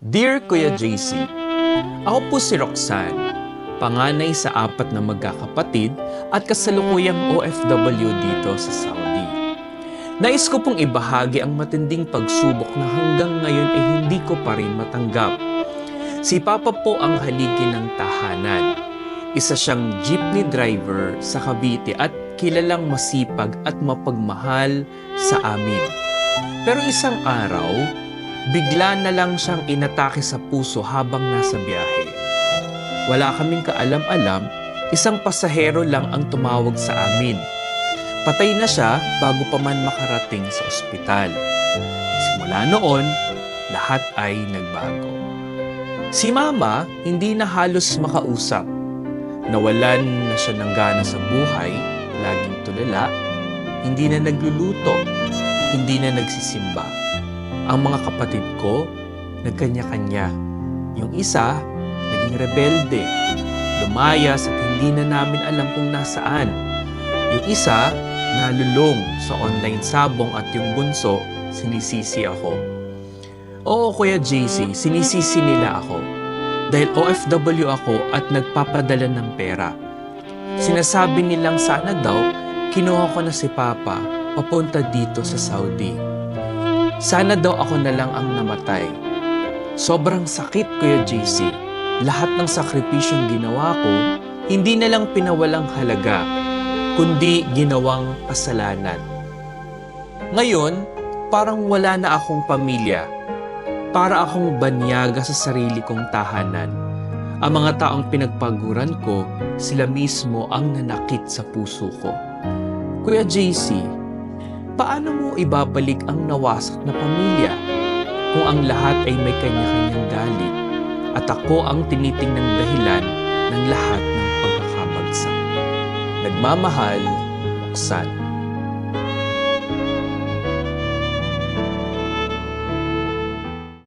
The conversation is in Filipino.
Dear Kuya JC, ako po si Roxanne, panganay sa apat na magkakapatid at kasalukuyang OFW dito sa Saudi. Nais ko pong ibahagi ang matinding pagsubok na hanggang ngayon ay hindi ko pa rin matanggap. Si Papa po ang haligi ng tahanan. Isa siyang jeepney driver sa Cavite at kilalang masipag at mapagmahal sa amin. Pero isang araw, bigla na lang siyang inatake sa puso habang nasa biyahe. Wala kaming kaalam-alam, isang pasahero lang ang tumawag sa amin. Patay na siya bago pa man makarating sa ospital. Simula noon, lahat ay nagbago. Si Mama hindi na halos makausap. Nawalan na siya ng gana sa buhay, laging tulala, hindi na nagluluto, hindi na nagsisimba. Ang mga kapatid ko, nagkanya-kanya. Yung isa, naging rebelde, lumayas at hindi na namin alam kung nasaan. Yung isa, nalulong sa online sabong at yung bunso, sinisisi ako. Oo, Kuya JC, sinisisi nila ako. Dahil OFW ako at nagpapadala ng pera. Sinasabi nilang sana daw, kinuha ko na si Papa papunta dito sa Saudi. Sana daw ako na lang ang namatay. Sobrang sakit, Kuya JC. Lahat ng sakripisyong ginawa ko, hindi na lang pinawalang halaga, kundi ginawang kasalanan. Ngayon, parang wala na akong pamilya. Para akong banyaga sa sarili kong tahanan. Ang mga taong pinagpaguran ko, sila mismo ang nanakit sa puso ko. Kuya JC, paano mo ibabalik ang nawasak na pamilya kung ang lahat ay may kanya-kanyang galit at ako ang tinitingnang dahilan ng lahat ng pagkakabagsak? Nagmamahal, Roxanne.